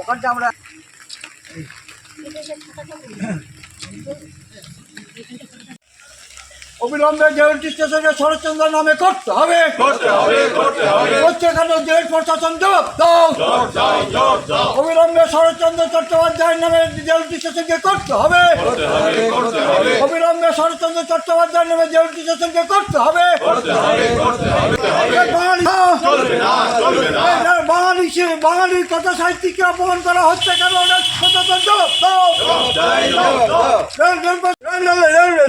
ওখানটা আমরা অবিলম্বে জেএলটি স্টেশনে শরৎচন্দ্র নামে করতে হবে। হচ্ছে কেন জেল প্রশাসন জবাব দাও। অবিলম্বে শরৎচন্দ্র চট্টোপাধ্যায়ের নামে জেএলটি স্টেশনকে করতে হবে। অবিলম্বে শরৎচন্দ্র চট্টোপাধ্যায়ের নামে জেএলটি স্টেশনকে করতে হবে। বাঙালি বাঙালি কথা সাহিত্যিককে অপমান করা হচ্ছে কেন? প্রশাসন জবাব দাও।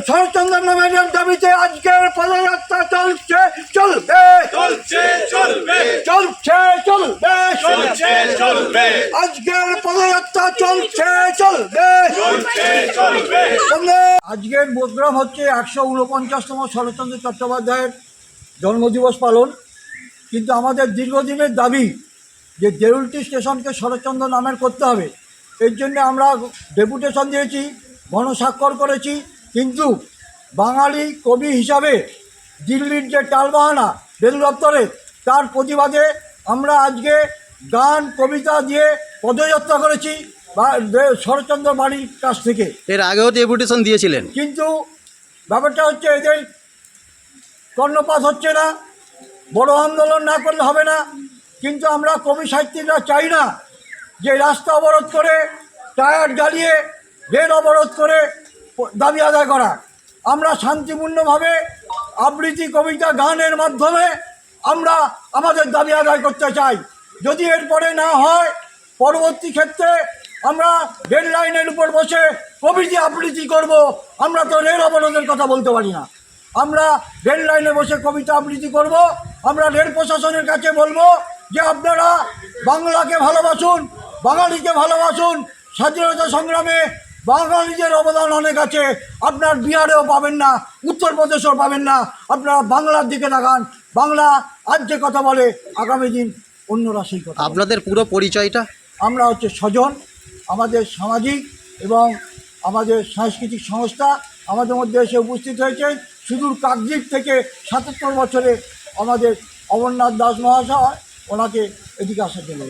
শরৎচন্দ্র নামে দাবিতে আজকের পদযাত্রা চলছে চলবে। চলছে চলবে। চলছে চলবে। চলছে চলবে। আজকের পদযাত্রা চলছে চলবে। চলছে চলবে। আজকের বোধগ্রাম হচ্ছে একশো উনপঞ্চাশতম শরৎচন্দ্র চট্টোপাধ্যায়ের জন্মদিবস পালন। কিন্তু আমাদের দীর্ঘদিনের দাবি যে দেউলটি স্টেশনকে শরৎচন্দ্র নামের করতে হবে এর জন্য আমরা ডেপুটেশন দিয়েছি। গণস্বাক্ষর করেছি কিন্তু বাঙালি কবি হিসাবে দিল্লির যে টালবাহানা রেল দপ্তরে তার প্রতিবাদে আমরা আজকে গান কবিতা দিয়ে পদযাত্রা করেছি বা শরৎচন্দ্র বাড়ির কাছ থেকে। এর আগেও ডেপুটেশন দিয়েছিলেন। কিন্তু ব্যাপারটা হচ্ছে এদের কর্ণপাত হচ্ছে না বড় আন্দোলন না করলে হবে না কিন্তু আমরা কবি সাহিত্যিকরা চাই না যে রাস্তা অবরোধ করে টায়ার জ্বালিয়ে রেল অবরোধ করে দাবি আদায় করা। আমরা শান্তিপূর্ণভাবে আবৃত্তি কবিতা গানের মাধ্যমে আমরা আমাদের দাবি আদায় করতে চাই। যদি এরপরে না হয়, পরবর্তী ক্ষেত্রে আমরা রেল লাইনের উপর বসে কবিতা আবৃত্তি করব। আমরা তো রেল অবরোধের কথা বলতে পারি না। আমরা রেল লাইনে বসে কবিতা আবৃত্তি করব। আমরা রেল প্রশাসনের কাছে বলব যে আপনারা বাংলাকে ভালোবাসুন, বাঙালিকে ভালোবাসুন, স্বাধীনতা সংগ্রামে বাঙালিদের অবদান অনেক আছে। আপনার বিহারেও পাবেন না উত্তরপ্রদেশেও পাবেন না। আপনারা বাংলার দিকে তাকান বাংলা আজ যে কথা বলে আগামী দিন অন্যরা সেই কথা আপনাদের পুরো পরিচয়টা? আমরা হচ্ছে স্বজন আমাদের সামাজিক এবং আমাদের সাংস্কৃতিক সংস্থা আমাদের মধ্যে এসে উপস্থিত হয়েছে। সুদূর কাকদ্বীপ থেকে সাতাত্তর বছরে আমাদের অমরনাথ দাস মহাশয় ওনাকে এদিকে আসার জন্য।